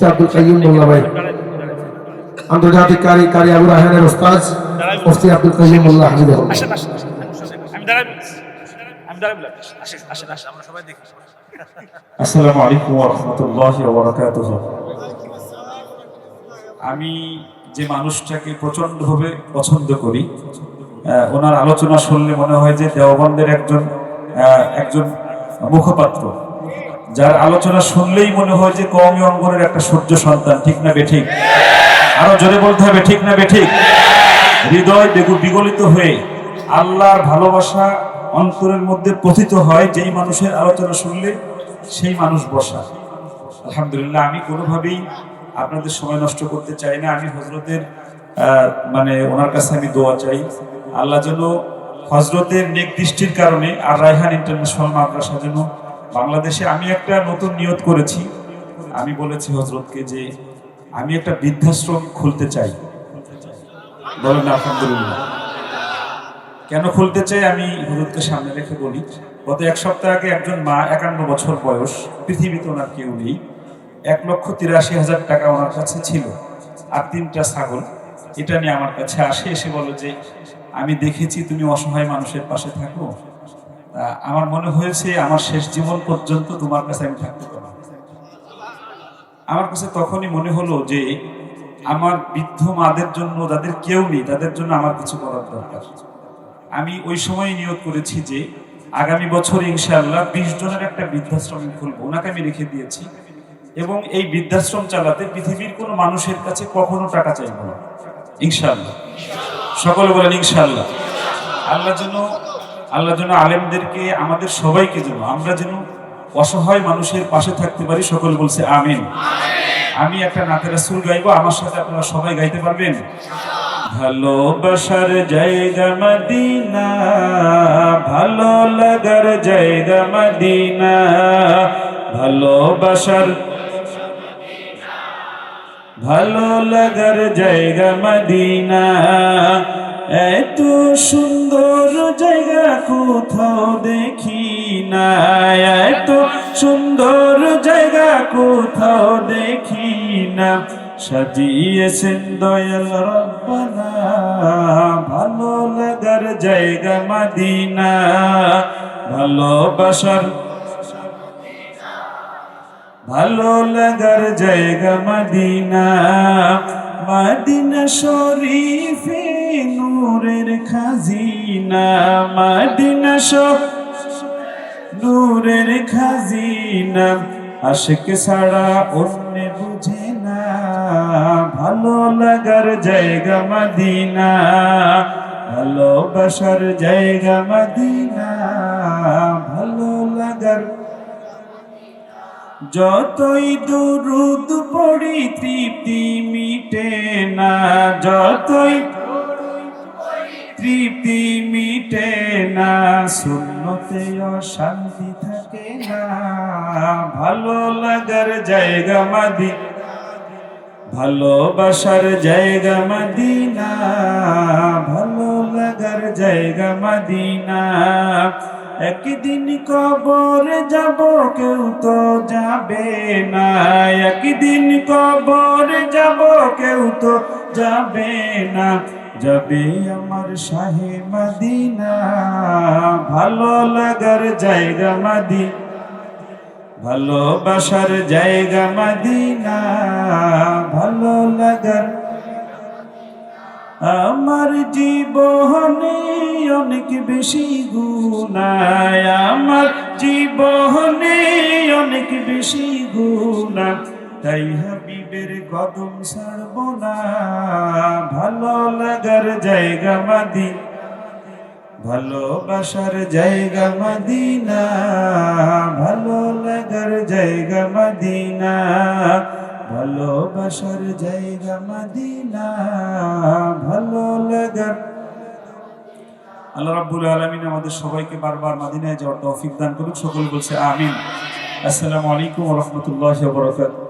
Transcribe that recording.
আব্দুল কাইয়ুম মোল্লা ভাই। আন্তর্জাতিক কারি কারি আবু রাহানের ওস্তাজ মুফতি আব্দুল কাইয়ুম মোল্লা হাফিজাহুল্লাহ আসেন আসেন আসেন। আমি দাঁড়াই বলছি। আমি দাঁড়াই বললাম। আসেন আসেন আসেন আমরা সবাই দেখি। আসসালামু আলাইকুম আমি যে মানুষটাকে প্রচণ্ডভাবে পছন্দ করি ওনার আলোচনা শুনলে মনে হয় যে দেওবন্দের একজন একজন মুখপাত্র। যার আলোচনা শুনলেই মনে হয় যে কওমি অঙ্গনের একটা সূর্য সন্তান, ঠিক না বেঠিক আরও জোরে বলতে হবে, ঠিক না বেঠিক হৃদয় বেগু বিগলিত হয়ে আল্লাহর ভালোবাসা অন্তরের মধ্যে পথিত হয়, যেই মানুষের আলোচনা শুনলে সেই মানুষ বসা। আলহামদুলিল্লাহ, আমি কোনোভাবেই আপনাদের সময় নষ্ট করতে চাই না। আমি হজরতের মানে ওনার কাছে আমি দোয়া চাই। আল্লাহ যেন হজরতের নেক দৃষ্টির কারণে আর রায়হান ইন্টারন্যাশনাল মাদ্রাসা যেন বাংলাদেশে আমি একটা নতুন নিয়ত করেছি। আমি বলেছি হজরতকে যে আমি একটা বৃদ্ধাশ্রম খুলতে চাই। বলেন আলহামদুলিল্লাহ। কেন খুলতে চাই আমি হজরতকে সামনে রেখে বলি। গত এক সপ্তাহ আগে একজন মা, একান্ন বছর বয়স, পৃথিবীতে ওনার কেউ নেই। এক লক্ষ তিরাশি হাজার টাকা ওনার কাছে ছিল। আর তিনটা ছাগল, এটা নিয়ে আমার কাছে আসে, এসে বলে যে, আমি দেখেছি তুমি অসহায় মানুষের পাশে থাকো। আমার মনে হয়েছে আমার শেষ জীবন পর্যন্ত তোমার কাছে আমি থাকতে পারব। আমার কাছে তখনই মনে হলো যে আমার বৃদ্ধ মাদের জন্য যাদের কেউ নেই, তাদের জন্য আমার কিছু করার দরকার। আমি ওই সময় নিয়োগ করেছি যে আগামী বছর ইনশাআল্লাহ বিশ জনের একটা বৃদ্ধাশ্রম খুলবো। ওনাকে আমি রেখে দিয়েছি। এবং এই বৃদ্ধাশ্রম চালাতে পৃথিবীর কোনো মানুষের কাছে কখনো টাকা চাইব না। ইনশাআল্লাহ। সকলে বলেন ইনশাআল্লাহ। আল্লাহ যেন আল্লাহ যেন আলেমদেরকে আমাদের সবাইকে যেন আমরা যেন অসহায় মানুষের পাশে থাকতে পারি সকল বলছে আমিন। আমি একটা নাতের সুর গাইবো আমার সাথে আপনারা সবাই গাইতে পারবেন। ভালোবাসার জায়গা মদিনা ভালো লাগার জায়গা মদিনা ভালোবাসার ভালো লাগার জায়গা মদিনা এত সুন্দর জায়গা কোথাও দেখি না এত সুন্দর জায়গা কোথাও দেখি না। সাজিয়েছেন দয়াল রব্বানা, ভালো লাগার জায়গা মদিনা, ভালোবাসার ভালো লাগার জায়গা মদিনা মদিনা শরীফে খাজিনা মদিনা শরীফ নূরের খাজিনা, আশিক ছাড়া অন্য বুঝে না। ভালো লাগার জায়গা মদিনা, ভালোবাসার জায়গা মদিনা, ভালো লাগার যতই দুরুদ পড়ি তৃপ্তি মিটে না, যতই শূন্যতে অশান্তি থাকে না। ভালো লাগার জায়গা মাদি ভালোবাসার জায়গা মদিনা। ভালো লাগার জায়গা মদিনা। একদিন কবর যাব, কেউ তো যাবে না। একদিন কবর যাব, কেউ তো যাবে না। যাবে আমার শাহে মাদিনা, ভালো লাগার জায়গা মদিনা ভালোবাসার জায়গা মাদিনা, ভালো লাগার আমার জীবনে অনেক বেশি গুণায় আমার জীবনে অনেক বেশি গুণা তাই হাবিবের কদম ছাড়ব না। লাগার জায়গা মাদি ভালোবাসার জায়গা মদিনা ভালো লাগার জায়গা মদিনা, ভালোবাসার জায়গা মদিনা ভালো লাগার আল্লাহ রাব্বুল আলামিন আমাদের সবাইকে বারবার মদিনায় যাওয়ার তৌফিক দান করুন, সকল বলছে আমিন। আসসালামু আলাইকুম ওয়া রাহমাতুল্লাহি ওয়া বারাকাতুহু।